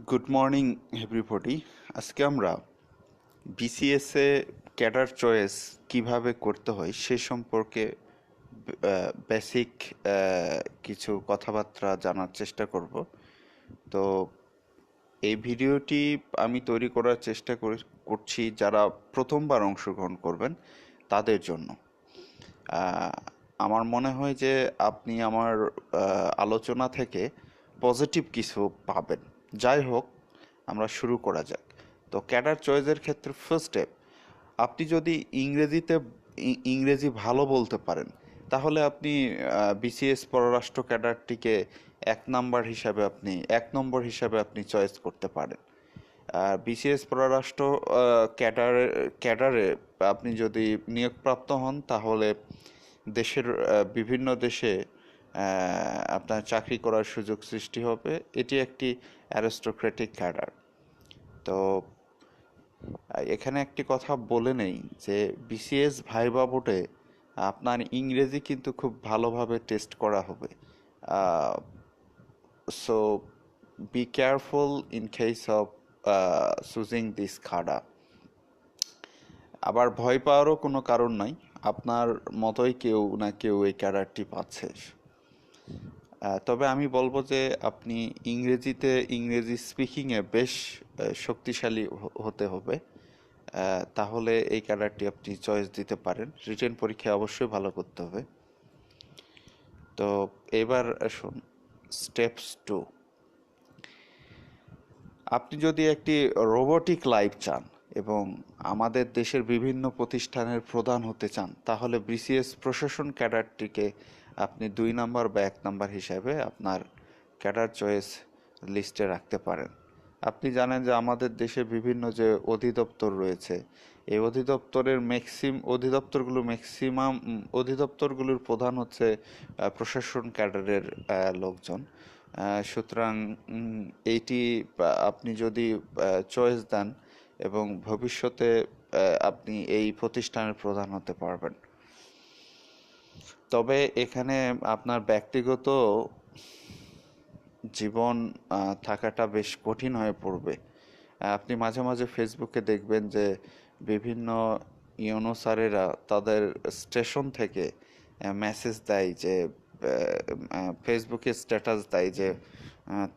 Good morning everybody আজকে আমরা বিসিএসে cadre choice কীভাবে করতে হয় সে সম্পর্কে বেসিক কিছু কথাবার্তা জানার চেষ্টা করব। তো এই ভিডিওটি আমি তৈরি করার চেষ্টা করে- করছি যারা প্রথমবার অংশগ্রহণ করবেন তাদের জন্য। আমার মনে হয় যে আপনি আমার আলোচনা থেকে পজিটিভ কিছু পাবেন। যাই হোক, আমরা শুরু করা যাক। তো ক্যাডার চয়েসের ক্ষেত্রে ফার্স্ট স্টেপ আপনি যদি ইংরেজিতে ইংরেজি ভালো বলতে পারেন, তাহলে আপনি বিসিএস পররাষ্ট্র ক্যাডারটিকে এক নাম্বার হিসাবে আপনি, এক নম্বর হিসাবে আপনি চয়েস করতে পারেন। আর বিসিএস পররাষ্ট্র ক্যাডারে ক্যাডারে আপনি যদি নিয়োগপ্রাপ্ত হন, তাহলে দেশের বিভিন্ন দেশে আপনার চাকরি করার সুযোগ সৃষ্টি হবে। এটি একটি অ্যারিস্টোক্রেটিক ক্যাডার তো এখানে একটি কথা বলে নেই যে বিসিএস ভাইবা বোর্ডে আপনার ইংরেজি কিন্তু খুব ভালোভাবে টেস্ট করা হবে। So be careful in case of choosing this খাডা আবার ভয় পাওয়ারও কোনো কারণ নাই। আপনার মতোই কেউ না কেউ এই ক্যাডারটি পাচ্ছে। তবে আমি বলব যে আপনি ইংরেজিতে ইংরেজি স্পিকিংয়ে বেশ শক্তিশালী হতে হবে। তাহলে এই ক্যাডারটি আপনি চয়েস দিতে পারেন। রিটেন পরীক্ষায় অবশ্যই ভালো করতে হবে। তো এবার আসুন স্টেপস টু আপনি যদি একটি রোবোটিক লাইফ চান এবং আমাদের দেশের বিভিন্ন প্রতিষ্ঠানের প্রধান হতে চান, তাহলে বিসিএস প্রশাসন ক্যাডারটিকে আপনি দুই নাম্বার বা এক নাম্বার হিসাবে আপনার ক্যাডার চয়েস লিস্টে রাখতে পারেন। আপনি জানেন যে আমাদের দেশে বিভিন্ন যে অধিদপ্তর রয়েছে, এই অধিদপ্তরের ম্যাক্সিম, অধিদপ্তরগুলো ম্যাক্সিমাম, অধিদপ্তরগুলোর প্রধান হচ্ছে প্রশাসন ক্যাডারের লোকজন। সুতরাং এইটি আপনি যদি চয়েস দেন এবং ভবিষ্যতে আপনি এই প্রতিষ্ঠানের প্রধান হতে পারবেন। তবে এখানে আপনার ব্যক্তিগত জীবন থাকাটা বেশ কঠিন হয়ে পড়বে। আপনি মাঝে মাঝে ফেসবুকে দেখবেন যে বিভিন্ন ইউনো স্যারেরা তাদের স্টেশন থেকে মেসেজ দেয় যে ফেসবুকে স্ট্যাটাস দেয় যে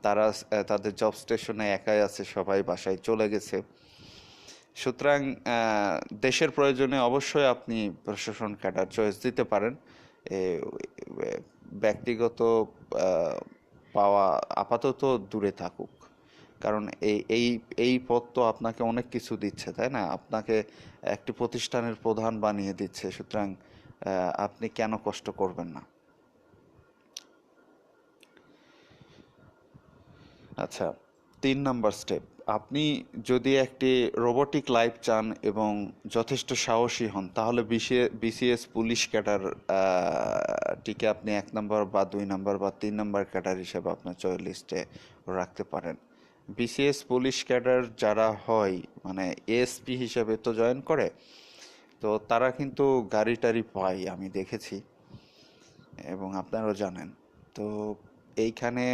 তারা তাদের জব স্টেশনে একাই আছে, সবাই বাসায় চলে গেছে। সুতরাং দেশের প্রয়োজনে অবশ্যই আপনি প্রশাসন ক্যাডার চয়েস দিতে পারেন। ব্যক্তিগত পাওয়া আপাতত দূরে থাকুক। কারণ এই এই এই পদ তো আপনাকে অনেক কিছু দিচ্ছে, তাই না? আপনাকে একটি প্রতিষ্ঠানের প্রধান বানিয়ে দিচ্ছে, সুতরাং আপনি কেন কষ্ট করবেন না? আচ্ছা। তিন নাম্বার স্টেপ। আপনি যদি একটি রোবোটিক লাইফ চান এবং যথেষ্ট সাহসী হন, তাহলে বিসিএস পুলিশ ক্যাডার টিকে আপনি এক নম্বর বা দুই নম্বর বা তিন নম্বর ক্যাডার হিসেবে আপনার চয়েস লিস্টে রাখতে পারেন। বিসিএস পুলিশ ক্যাডার যারা হয় মানে এএসপি হিসেবে তো জয়েন করে, তো তারা কিন্তু গাড়ি টাড়ি পায়, আমি দেখেছি এবং আপনারাও জানেন। তো এইখানে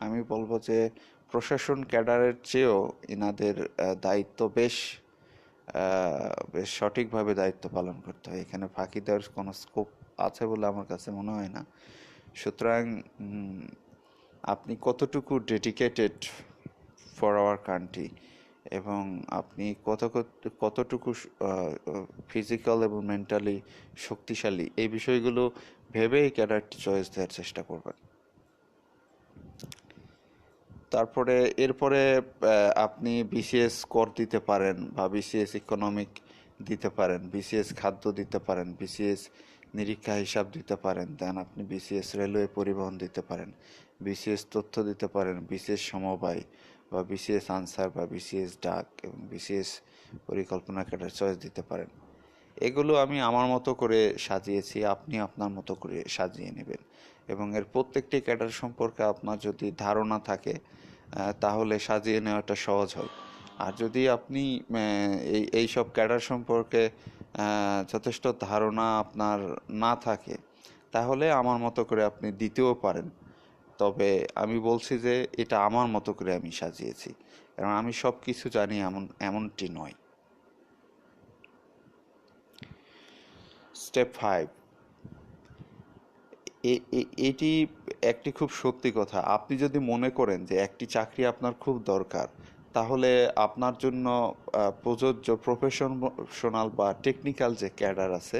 আমি বলব যে প্রশাসন ক্যাডারের চেয়েও এনাদের দায়িত্ব বেশ বেশ সঠিকভাবে দায়িত্ব পালন করতে হয়। এখানে ফাঁকি দেওয়ার কোনো স্কোপ আছে বলে আমার কাছে মনে হয় না। সুতরাং আপনি কতটুকু ডেডিকেটেড ফর আওয়ার কান্ট্রি এবং আপনি কত কত- কতটুকু ফিজিক্যাল এবং মেন্টালি শক্তিশালী, এই বিষয়গুলো ভেবেই ক্যাডারটি চয়েস দেওয়ার চেষ্টা করবেন। তারপরে এরপরে আপনি বিসিএস কর দিতে পারেন বা বিসিএস ইকোনমিক দিতে পারেন বিসিএস খাদ্য দিতে পারেন বিসিএস নিরীক্ষা হিসাব দিতে পারেন দেন আপনি বিসিএস রেলওয়ে পরিবহন দিতে পারেন বিসিএস তথ্য দিতে পারেন বিসিএস সমবায় বা বিসিএস আনসার বা বিসিএস ডাক এবং বিসিএস পরিকল্পনা ক্যাডার চয়েস দিতে পারেন এগুলো আমি আমার মতো করে সাজিয়েছি আপনি আপনার মতো করে সাজিয়ে নেবেন এবং এর প্রত্যেকটি ক্যাডার সম্পর্কে আপনার যদি ধারণা থাকে তাহলে সাজিয়ে নেওয়াটা সহজ হয়। আর যদি আপনি এই এই সব ক্যাডার সম্পর্কে যথেষ্ট ধারণা আপনার না থাকে, তাহলে আমার মতো করে আপনি দিতেও পারেন। তবে আমি বলছি যে, এটা আমার মতো করে আমি সাজিয়েছি। কারণ আমি সব কিছু জানি এমন, এমনটি নয়। Step five. এটি একটি খুব সত্যি কথা। আপনি যদি মনে করেন যে একটি চাকরি আপনার খুব দরকার, তাহলে আপনার জন্য প্রযোজ্য প্রফেশনাল বা টেকনিক্যাল যে ক্যাডার আছে,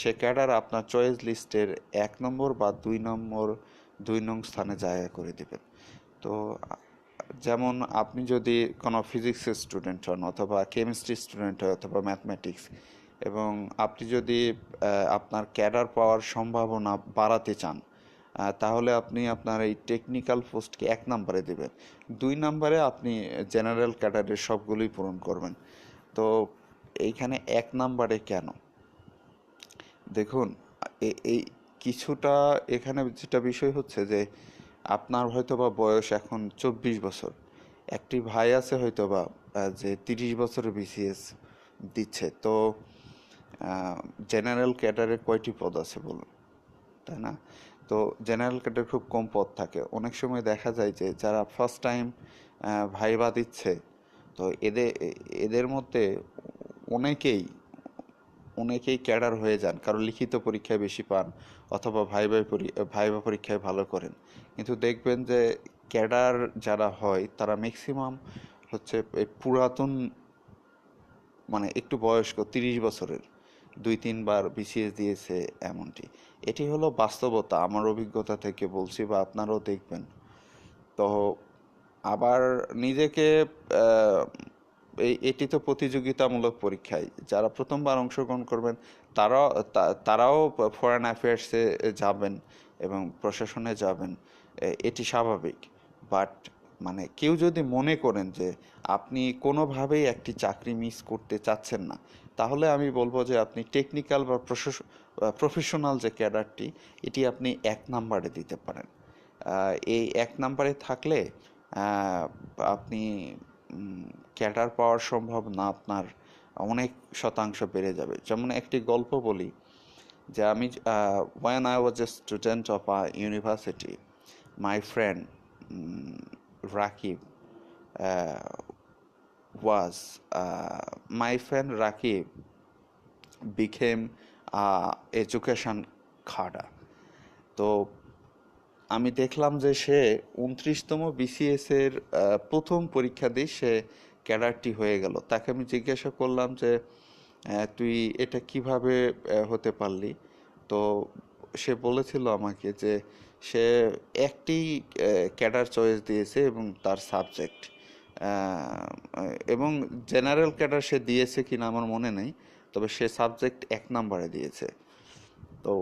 সে ক্যাডার আপনার চয়েস লিস্টের এক নম্বর বা দুই নম্বর, দুই নং স্থানে জায়গা করে দিবেন। তো, যেমন আপনি যদি কোনো ফিজিক্সের স্টুডেন্ট হন অথবা কেমিস্ট্রি স্টুডেন্ট হয় অথবা ম্যাথমেটিক্স এবং আপনি যদি আপনার ক্যাডার পাওয়ার সম্ভাবনা বাড়াতে চান তাহলে আপনি আপনার এই টেকনিক্যাল পোস্টকে এক নম্বরে দেবেন। দুই নম্বরে আপনি জেনারেল ক্যাডারের সবগুলোই পূরণ করবেন। তো এইখানে এক নম্বরে কেন? দেখুন এই কিছুটা এখানে যেটা বিষয় হচ্ছে যে আপনার হয়তোবা বয়স এখন চব্বিশ বছর। একটি ভাই আছে হয়তোবা আহ, যে তিরিশ বছরের বিসিএস দিচ্ছে। তো জেনারেল ক্যাডারে কয়টি পদ আছে বলুন, তাই না? তো জেনারেল ক্যাডার খুব কম পদ থাকে। অনেক সময় দেখা যায় যে যারা ফার্স্ট টাইম ভাইবা দিচ্ছে, তো এদের এদের মধ্যে অনেকেই অনেকেই ক্যাডার হয়ে যান, কারণ লিখিত পরীক্ষায় বেশি পান অথবা ভাইবা ভাইবা পরীক্ষায় ভালো করেন। কিন্তু দেখবেন যে ক্যাডার যারা হয়, তারা ম্যাক্সিমাম হচ্ছে পুরাতন মানে একটু বয়স্ক, তিরিশ বছরের। দুই তিনবার বিসিএস দিয়েছে এমনটি। এটি হলো বাস্তবতা, আমার অভিজ্ঞতা থেকে বলছি বা আপনারাও দেখবেন। তো আবার নিজেকে এটি তো প্রতিযোগিতামূলক পরীক্ষায়। যারা প্রথমবার অংশগ্রহণ করবেন তারাও তারাও ফরেন অ্যাফেয়ার্সে যাবেন এবং প্রশাসনে যাবেন। এটি স্বাভাবিক। বাট মানে কেউ যদি মনে করেন যে আপনি কোনোভাবেই একটি চাকরি মিস করতে চাচ্ছেন না, তাহলে আমি বলব যে আপনি টেকনিক্যাল বা প্রফেশনাল যে ক্যাডারটি, এটি আপনি এক নাম্বারে দিতে পারেন। এই এক নাম্বারে থাকলে আপনি ক্যাডার পাওয়ার সম্ভব না, আপনার অনেক শতাংশ বেড়ে যাবে। যেমন একটি গল্প বলি যে আমি when I was a student of a university my friend Rakib was uh, my friend Rakib became uh, education khada তো আমি দেখলাম যে সে উনত্রিশতম বিসিএস এর আহ, প্রথম পরীক্ষা দিয়ে সে ক্যাডারটি হয়ে গেল। তাকে আমি জিজ্ঞাসা করলাম যে তুই এটা কীভাবে হতে পারলি? তো সে বলেছিল আমাকে যে সে একটি ক্যাডার চয়েস দিয়েছে এবং তার সাবজেক্ট। এবং জেনারেল ক্যাডার সে দিয়েছে কিনা আমার মনে নেই, তবে সে সাবজেক্ট এক নম্বরে দিয়েছে। তো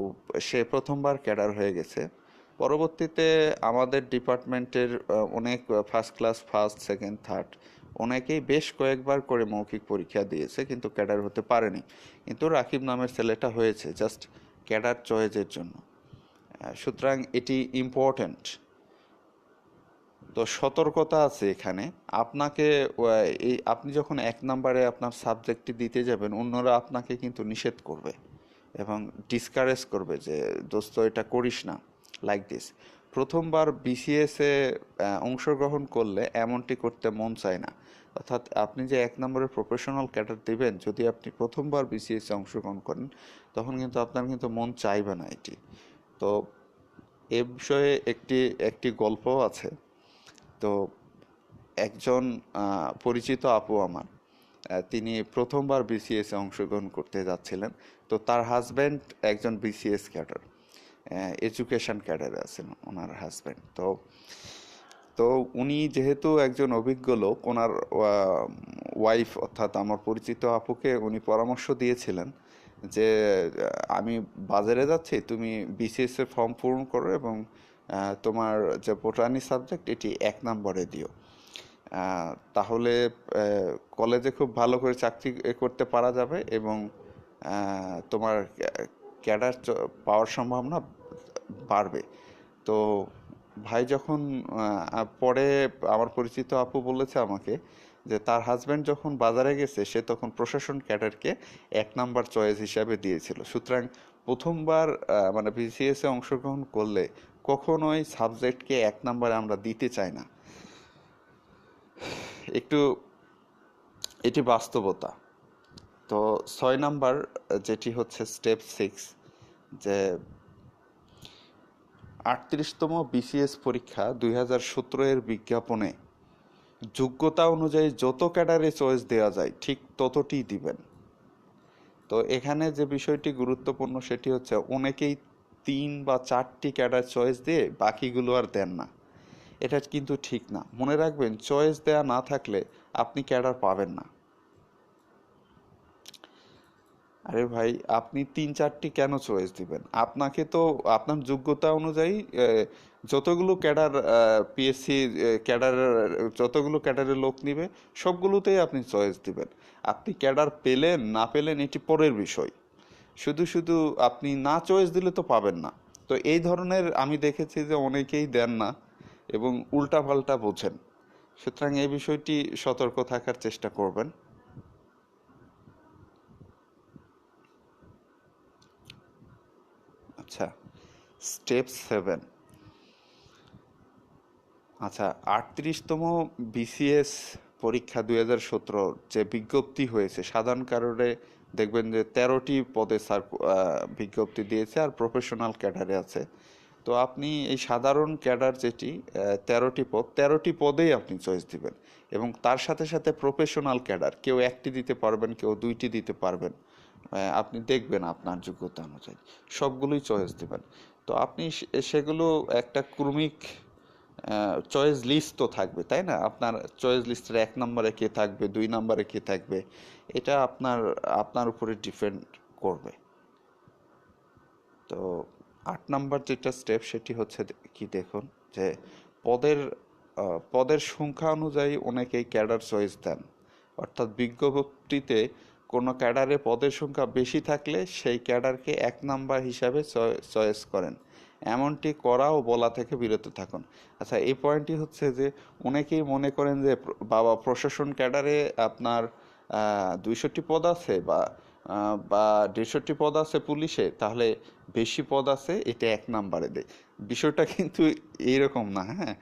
সে প্রথমবার ক্যাডার হয়ে গেছে। পরবর্তীতে আমাদের ডিপার্টমেন্টের অনেক first class first second third অনেকেই বেশ কয়েকবার করে মৌখিক পরীক্ষা দিয়েছে, কিন্তু ক্যাডার হতে পারেনি। কিন্তু রাকিব নামের ছেলেটা হয়েছে জাস্ট ক্যাডার চয়েসের জন্য। সুতরাং এটি ইম্পর্ট্যান্ট তো সতর্কতা আছে এখানে। আপনাকে এই আপনি যখন এক নম্বরে আপনার সাবজেক্টটি দিতে যাবেন, অন্যরা আপনাকে কিন্তু নিষেধ করবে এবং ডিসকারেজ করবে যে, দোস্ত, এটা করিস না লাইক দিস প্রথমবার বিসিএস অংশগ্রহণ করলে এমনটি করতে মন চায় না। অর্থাৎ আপনি যে এক নম্বরের প্রফেশনাল ক্যাডার দিবেন, যদি আপনি প্রথমবার বিসিএস অংশগ্রহণ করেন, তখন কিন্তু আপনার কিন্তু মন চাইবে না এটি। তো এ বিষয়ে একটি একটি গল্প আছে। তো একজন পরিচিত আপু আমার তিনি প্রথমবার বিসিএস অংশগ্রহণ করতে যাচ্ছিলেন। তো তার হাজব্যান্ড একজন বিসিএস ক্যাডার এডুকেশন ক্যাডারে আছেন ওনার হাজব্যান্ড তো তো উনি যেহেতু একজন অভিজ্ঞ লোক, ওনার ওয়াইফ অর্থাৎ আমার পরিচিত আপুকে উনি পরামর্শ দিয়েছিলেন যে আমি বাজারে যাচ্ছি, তুমি বিসিএস এর ফর্ম পূরণ করো এবং তোমার যে বোটানি সাবজেক্ট এটি এক নম্বরে দিও। তাহলে কলেজে খুব ভালো করে চাকরি করতে পারা যাবে এবং তোমার ক্যাডার পাওয়ার সম্ভাবনা বাড়বে। তো, ভাই যখন পরে আমার পরিচিত আপু বলেছে আমাকে যে তার হাজব্যান্ড যখন বাজারে গেছে, সে তখন প্রশাসন ক্যাডারকে এক নাম্বার চয়েস হিসাবে দিয়েছিল। সুতরাং প্রথমবার মানে বিসিএস অংশগ্রহণ করলে কখনোই সাবজেক্টকে এক নম্বরে আমরা দিতে চাই না। একটু, এটি বাস্তবতা। তো ছয় নাম্বার, যেটি হচ্ছে স্টেপ সিক্স যে আটত্রিশতম বিসিএস পরীক্ষা দুই হাজার সতেরো এর বিজ্ঞাপনে যোগ্যতা অনুযায়ী যত ক্যাডারে চয়েস দেওয়া যায়, ঠিক ততটি দিবেন। তো এখানে যে বিষয়টি গুরুত্বপূর্ণ সেটি হচ্ছে অনেকেই তিন বা চারটি ক্যাডার চয়েস দিয়ে বাকিগুলো আর দেন না। এটা কিন্তু ঠিক না। মনে রাখবেন, চয়েস দেয়া না থাকলে আপনি ক্যাডার পাবেন না। আরে ভাই, আপনি তিন চারটি কেন চয়েস দিবেন? আপনাকে তো, আপনার যোগ্যতা অনুযায়ী যতগুলো ক্যাডার পিএসসি ক্যাডার, যতগুলো ক্যাডারের লোক নিবে, সবগুলোতেই আপনি চয়েস দিবেন। আপনি ক্যাডার পেলেন, না পেলেন, এটি পরের বিষয়। শুধু শুধু আপনি না চয়েস দিলে তো পাবেন না। তো এই ধরনের আমি দেখেছি যে অনেকেই দেন না এবং উল্টাপাল্টা বোঝেন। সুতরাং এই বিষয়টি সতর্ক থাকার চেষ্টা করবেন। আচ্ছা স্টেপ সেভেন আচ্ছা আটত্রিশতম বিসিএস পরীক্ষা দুই হাজার সতেরো যে বিজ্ঞপ্তি হয়েছে, সাধারণ কারণে দেখবেন যে তেরোটি পদে স্যার বিজ্ঞপ্তি দিয়েছে আর প্রফেশনাল ক্যাডারে আছে। তো আপনি এই সাধারণ ক্যাডার যেটি তেরোটি পদ, তেরোটি পদেই আপনি চয়েস দিবেন এবং তার সাথে সাথে প্রফেশনাল ক্যাডার কেউ একটি দিতে পারবেন, কেউ দুইটি দিতে পারবেন। আপনি দেখবেন আপনার যোগ্যতা অনুযায়ী। সবগুলোই চয়েস দিবেন। তো আপনি সেগুলো একটা ক্রমিক চয়েস লিস্ট তো থাকবে, তাই না? আপনার চয়েস লিস্টের এক নম্বরে কে থাকবে, দুই নম্বরে কে থাকবে, এটা আপনার আপনার উপরে ডিপেন্ড করবে। তো আট নাম্বার যেটা স্টেপ সেটি হচ্ছে কি দেখুন, যে পদের পদের সংখ্যা অনুযায়ী অনেকেই ক্যাডার চয়েস দেন। অর্থাৎ বিজ্ঞপ্তিতে কোনো ক্যাডারে পদের সংখ্যা বেশি থাকলে সেই ক্যাডারকে এক নাম্বার হিসাবে চয়েস করেন। এমনটি করা ও বলা থেকে বিরত থাকুন। আচ্ছা এই পয়েন্টটি হচ্ছে যে অনেকেই মনে করেন যে বাবা প্রশাসন ক্যাডারে আপনার দুইশোটি পদ আছে বা বা দেড়শোটি পদ আছে পুলিশে, তাহলে বেশি পদ আছে, এটা এক নাম্বারে দেয়। বিষয়টা কিন্তু এইরকম না হ্যাঁ?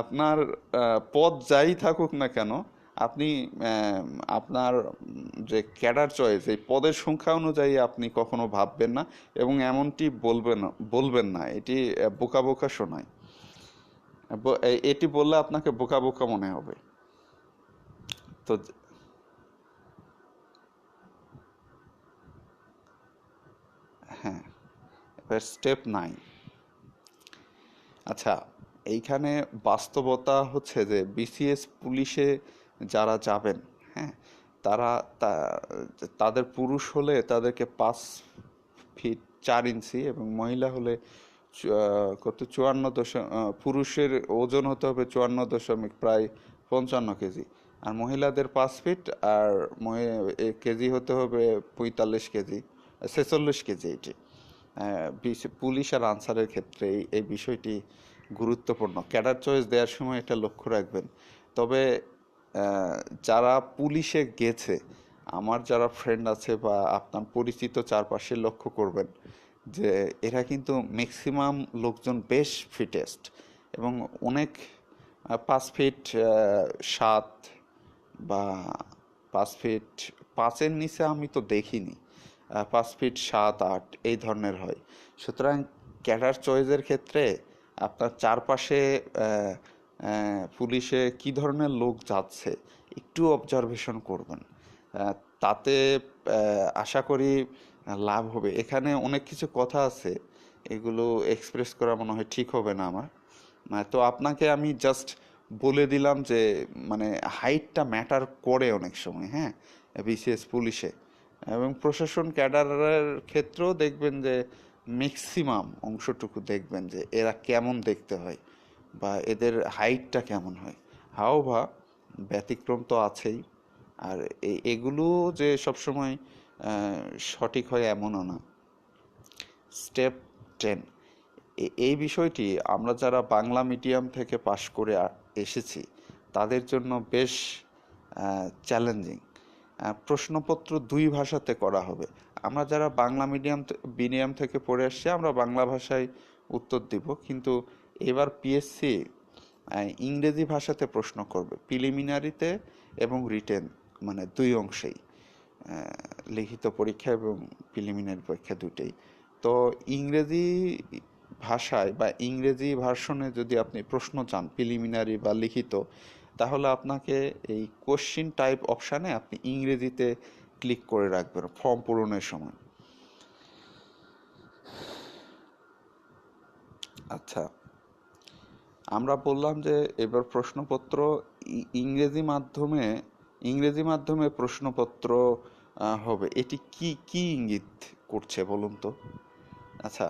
আপনার পদ যাই থাকুক না কেন আপনি আপনার যে ক্যাডার চয়েস, এই পদের সংখ্যা অনুযায়ী আপনি কখনো ভাববেন না এবং এমনটি বলবেন বলবেন না। এটি বোকা বোকা শোনায়। এটি বললে আপনাকে বোকা বোকা মনে হবে। তো হ্যাঁ এবার স্টেপ নাইন আচ্ছা এইখানে বাস্তবতা হচ্ছে যে বিসিএস পুলিশে যারা যাবেন হ্যাঁ তারা তাদের পুরুষ হলে তাদেরকে পাঁচ ফিট চার ইঞ্চি এবং মহিলা হলে কত, চুয়ান্ন দশম পুরুষের ওজন হতে হবে চুয়ান্ন দশমিক প্রায় পঞ্চান্ন কেজি আর মহিলাদের পাঁচ ফিট আর কেজি হতে হবে পঁয়তাল্লিশ কেজি ছেচল্লিশ কেজি এটি। পুলিশ আর আনসারের ক্ষেত্রে এই বিষয়টি গুরুত্বপূর্ণ। ক্যাডার চয়েস দেওয়ার সময় এটা লক্ষ্য রাখবেন। তবে যারা পুলিশে গেছে, আমার যারা ফ্রেন্ড আছে বা আপনার পরিচিত চারপাশে লক্ষ্য করবেন যে এরা কিন্তু ম্যাক্সিমাম লোকজন বেশ ফিটেস্ট এবং অনেক পাঁচ ফিট সাত বা পাঁচ ফিট পাঁচের নিচে আমি তো দেখিনি পাঁচ ফিট সাত, আট, এই ধরনের হয়। সুতরাং ক্যাডার চয়েসের ক্ষেত্রে আপনার চারপাশে পুলিশে কি ধরনের লোক যাচ্ছে একটু অবজারভেশন করবেন। তাতে আশা করি লাভ হবে। এখানে অনেক কিছু কথা আছে, এগুলো এক্সপ্রেস করা মনে হয় ঠিক হবে না আমার। তো আপনাকে আমি জাস্ট বলে দিলাম যে মানে হাইটটা ম্যাটার করে অনেক সময় হ্যাঁ? বিসিএস পুলিশে। এবং প্রশাসন ক্যাডারের ক্ষেত্রেও দেখবেন যে ম্যাক্সিমাম অংশটুকু দেখবেন যে, এরা কেমন দেখতে হয়। বা এদের হাইটটা কেমন হয়? হাও বা ব্যতিক্রম তো আছেই। আর এগুলো যে সবসময় সঠিক হয় এমনও না। Step ten. এই বিষয়টি আমরা যারা বাংলা মিডিয়াম থেকে পাশ করে এসেছি, তাদের জন্য বেশ চ্যালেঞ্জিং প্রশ্নপত্র দুই ভাষাতে করা হবে। আমরা যারা বাংলা মিডিয়াম মিডিয়াম থেকে পড়ে আসছি, আমরা বাংলা ভাষায় উত্তর দিব। কিন্তু এবার পিএসসি ইংরেজি ভাষাতে প্রশ্ন করবে। প্রিলিমিনারিতে এবং রিটেন মানে দুই অংশেই লিখিত পরীক্ষা এবং প্রিলিমিনারি পরীক্ষা দুটেই তো ইংরেজি ভাষায় বা ইংরেজি ভার্সনে যদি আপনি প্রশ্ন চান প্রিলিমিনারি বা লিখিত, তাহলে আপনাকে এই কোশ্চিন টাইপ অপশানে আপনি ইংরেজিতে ক্লিক করে রাখবেন ফর্ম পূরণের সময়। আচ্ছা। আমরা বললাম যে এবার প্রশ্নপত্র ইংরেজি মাধ্যমে ইংরেজি মাধ্যমে প্রশ্নপত্র হবে। এটি কি কি ইঙ্গিত করছে বলুন তো? আচ্ছা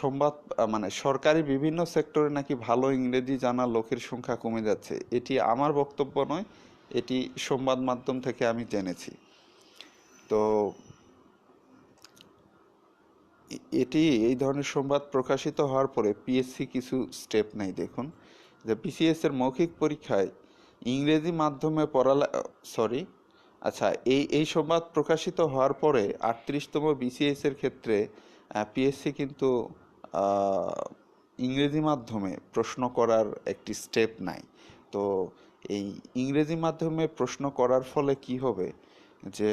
সংবাদ মানে সরকারি বিভিন্ন সেক্টরে নাকি ভালো ইংরেজি জানা লোকের সংখ্যা কমে যাচ্ছে, এটি আমার বক্তব্য নয়, এটি সংবাদ মাধ্যম থেকে আমি জেনেছি। তো এটি এই ধরনের সংবাদ প্রকাশিত হওয়ার পরে পিএসসি কিছু স্টেপ নেয়। দেখুন, যে বিসিএস এর মৌখিক পরীক্ষায় ইংরেজি মাধ্যমে পড়ালে সরি আচ্ছা এই এই সংবাদ প্রকাশিত হওয়ার পরে আটত্রিশতম বিসিএস এর ক্ষেত্রে পিএসসি কিন্তু ইংরেজি মাধ্যমে প্রশ্ন করার একটি স্টেপ নাই তো এই ইংরেজি মাধ্যমে প্রশ্ন করার ফলে কি হবে? যে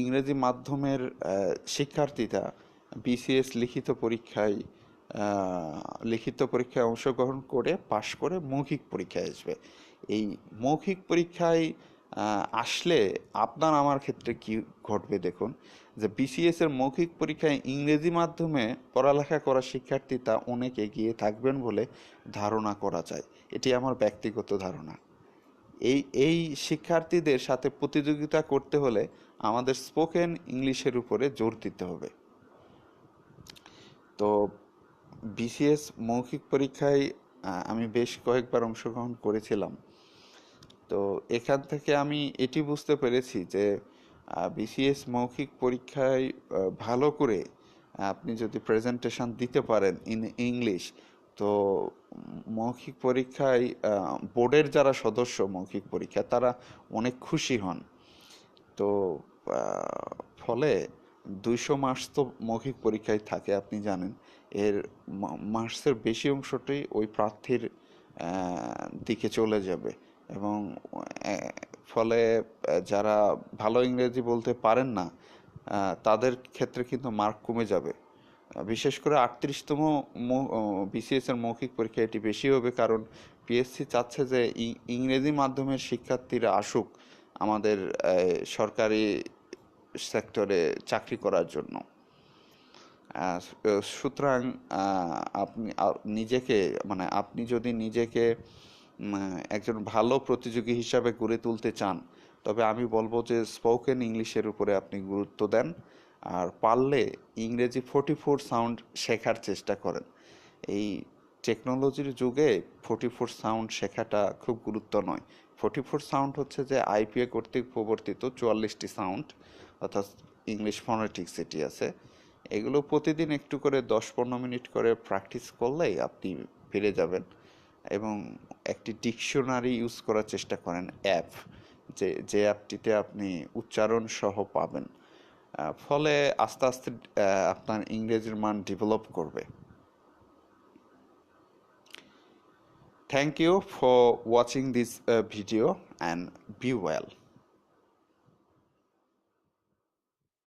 ইংরেজি মাধ্যমের শিক্ষার্থীরা বিসিএস লিখিত পরীক্ষায় লিখিত পরীক্ষায় অংশগ্রহণ করে পাশ করে মৌখিক পরীক্ষায় আসবে। এই মৌখিক পরীক্ষায় আসলে আপনার আমার ক্ষেত্রে কি ঘটবে দেখুন, যে বিসিএস এর মৌখিক পরীক্ষায় ইংরেজি মাধ্যমে পড়ালেখা করা শিক্ষার্থীরা অনেক এগিয়ে থাকবেন বলে ধারণা করা যায়। এটি আমার ব্যক্তিগত ধারণা। এই এই শিক্ষার্থীদের সাথে প্রতিযোগিতা করতে হলে আমাদের স্পোকেন ইংলিশের উপরে জোর দিতে হবে। তো বিসিএস মৌখিক পরীক্ষায় আমি বেশ কয়েকবার অংশগ্রহণ করেছিলাম। তো এখান থেকে আমি এটি বুঝতে পেরেছি যে বিসিএস মৌখিক পরীক্ষায় ভালো করে আপনি যদি প্রেজেন্টেশন দিতে পারেন ইন ইংলিশ তো মৌখিক পরীক্ষায় বোর্ডের যারা সদস্য মৌখিক পরীক্ষা তারা অনেক খুশি হন। তো ফলে দুইশো মার্কস তো মৌখিক পরীক্ষায় থাকে, আপনি জানেন। এর মার্কসের বেশি অংশটাই ওই প্রার্থীর দিকে চলে যাবে এবং ফলে যারা ভালো ইংরেজি বলতে পারেন না তাদের ক্ষেত্রে কিন্তু মার্ক কমে যাবে। বিশেষ করে আটত্রিশতম বিসিএস এর মৌখিক পরীক্ষা এটি বেশি হবে কারণ পিএসসি চাচ্ছে যে ইংরেজি মাধ্যমের শিক্ষার্থীরা আসুক আমাদের সরকারি সেক্টরে চাকরি করার জন্য। সুতরাং আপনি নিজেকে মানে আপনি যদি নিজেকে একজন ভালো প্রতিযোগী হিসাবে গড়ে তুলতে চান, তবে আমি বলব যে স্পোকেন ইংলিশের উপরে আপনি গুরুত্ব দেন। আর পারলে ইংরেজি ফোর্টি ফোর সাউন্ড শেখার চেষ্টা করেন। এই টেকনোলজির যুগে ফোর্টি ফোর সাউন্ড শেখাটা খুব গুরুত্ব নয়। ফোর্টি ফোর সাউন্ড হচ্ছে যে আইপিএ কর্তৃক প্রবর্তিত চুয়াল্লিশটি সাউন্ড, অর্থাৎ ইংলিশ ফোনেটিক্স এটি আছে। এগুলো প্রতিদিন একটু করে দশ পনেরো মিনিট করে প্র্যাকটিস করলেই আপনি পেরে যাবেন এবং একটি ডিকশনারি ইউজ করার চেষ্টা করেন অ্যাপ, যে যে অ্যাপটিতে আপনি উচ্চারণ সহ পাবেন। ফলে আস্তে আস্তে আপনার ইংরেজির মান ডেভেলপ করবে। Thank you for watching this video and be well